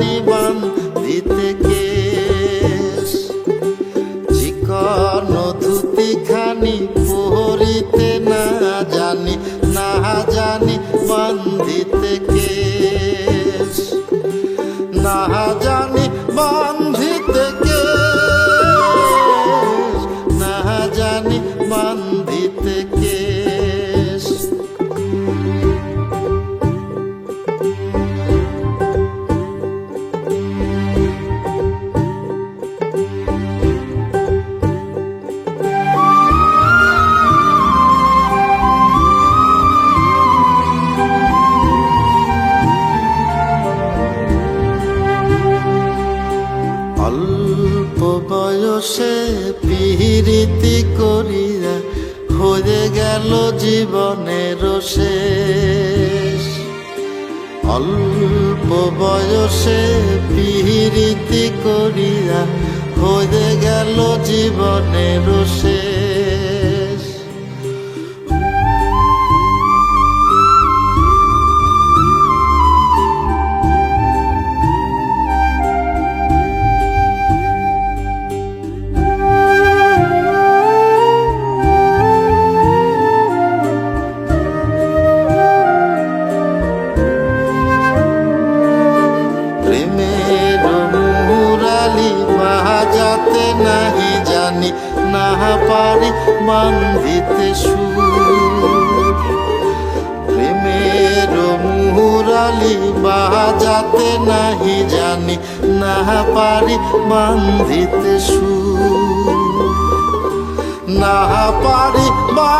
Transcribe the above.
জানি বান দিতে কেশ। চিকন ধুতি খানি পহরিতে না জানি না জানি বান দিতে কেশ। না জানি বান্ধিতে বয়সে পিহিরিতি করিয়া হয়ে গেল জীবনের শেষ। অল্প বয়সে পিহিরিতি করিয়া হয়ে গেল জীবনের শেষ। নাহি জানি, না পারি বান্ধিতে সুর। প্রেমের মুহুরালি বাজাতে নাহি জানি, না পারি বান্ধিতে সুর। না পারি বান্ধিতে